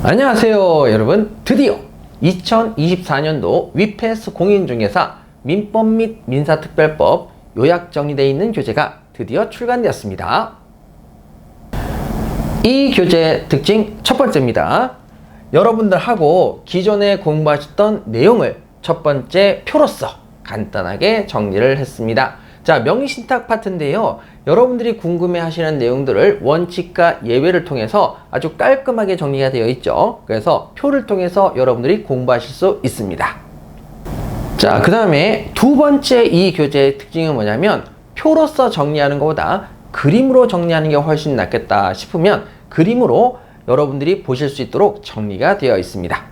안녕하세요 여러분 드디어 2024년도 위패스 공인중개사 민법 및 민사특별법 요약 정리되어 있는 교재가 드디어 출간되었습니다. 이 교재 특징 첫 번째입니다. 여러분들하고 기존에 공부하셨던 내용을 첫 번째 표로서 간단하게 정리를 했습니다. 자, 명의신탁 파트인데요. 여러분들이 궁금해 하시는 내용들을 원칙과 예외를 통해서 아주 깔끔하게 정리가 되어 있죠. 그래서 표를 통해서 여러분들이 공부하실 수 있습니다. 자, 그 다음에 두 번째 이 교재의 특징은 뭐냐면 표로서 정리하는 것보다 그림으로 정리하는 게 훨씬 낫겠다 싶으면 그림으로 여러분들이 보실 수 있도록 정리가 되어 있습니다.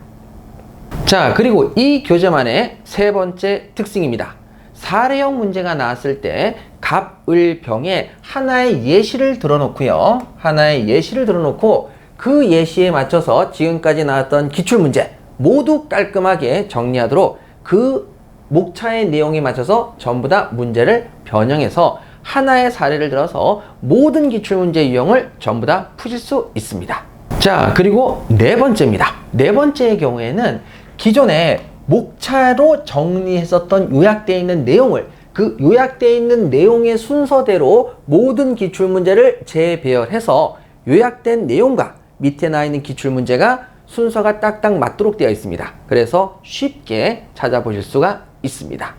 자, 그리고 이 교재만의 세 번째 특징입니다. 사례형 문제가 나왔을 때 갑을병에 하나의 예시를 들어놓고요. 하나의 예시를 들어놓고 그 예시에 맞춰서 지금까지 나왔던 기출문제 모두 깔끔하게 정리하도록 그 목차의 내용에 맞춰서 전부 다 문제를 변형해서 하나의 사례를 들어서 모든 기출문제 유형을 전부 다 푸실 수 있습니다. 자, 그리고 네 번째입니다. 네 번째의 경우에는 기존에 목차로 정리했었던 요약되어 있는 내용을 그 요약되어 있는 내용의 순서대로 모든 기출문제를 재배열해서 요약된 내용과 밑에 나와 있는 기출문제가 순서가 딱딱 맞도록 되어 있습니다. 그래서 쉽게 찾아보실 수가 있습니다.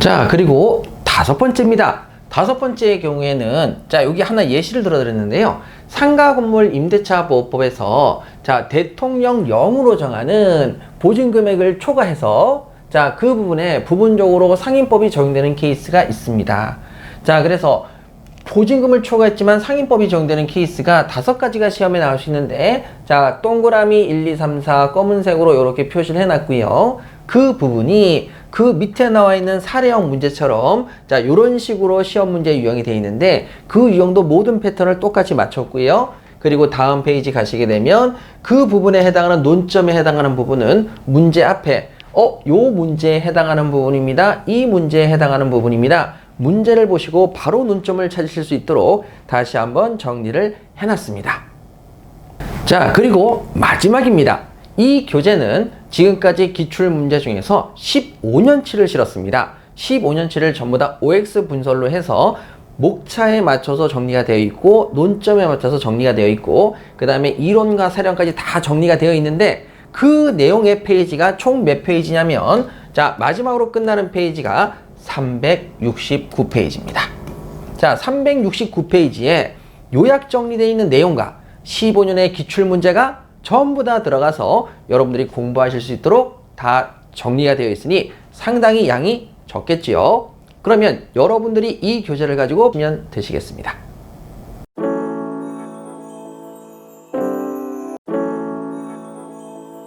자, 그리고 다섯 번째입니다. 다섯 번째의 경우에는 자, 여기 하나 예시를 들어드렸는데요. 상가 건물 임대차 보호법에서 자, 대통령령으로 정하는 보증 금액을 초과해서 자, 그 부분에 부분적으로 상인법이 적용되는 케이스가 있습니다. 자, 그래서 보증금을 초과했지만 상인법이 적용되는 케이스가 다섯 가지가 시험에 나올 수 있는데 자 동그라미 1, 2, 3, 4 검은색으로 이렇게 표시를 해놨고요. 그 부분이 그 밑에 나와 있는 사례형 문제처럼 자 이런 식으로 시험 문제 유형이 되어 있는데 그 유형도 모든 패턴을 똑같이 맞췄고요. 그리고 다음 페이지 가시게 되면 그 부분에 해당하는 논점에 해당하는 부분은 문제 앞에 어, 요 문제에 해당하는 부분입니다. 이 문제에 해당하는 부분입니다. 문제를 보시고 바로 논점을 찾으실 수 있도록 다시 한번 정리를 해놨습니다. 자, 그리고 마지막입니다. 이 교재는 지금까지 기출 문제 중에서 15년치를 실었습니다. 15년치를 전부 다 OX 분설로 해서 목차에 맞춰서 정리가 되어 있고 논점에 맞춰서 정리가 되어 있고 그 다음에 이론과 사령까지 다 정리가 되어 있는데 그 내용의 페이지가 총 몇 페이지냐면 자 마지막으로 끝나는 페이지가 369페이지입니다. 자 369페이지에 요약 정리되어 있는 내용과 15년의 기출 문제가 전부 다 들어가서 여러분들이 공부하실 수 있도록 다 정리가 되어 있으니 상당히 양이 적겠지요. 그러면 여러분들이 이 교재를 가지고 보면 되시겠습니다.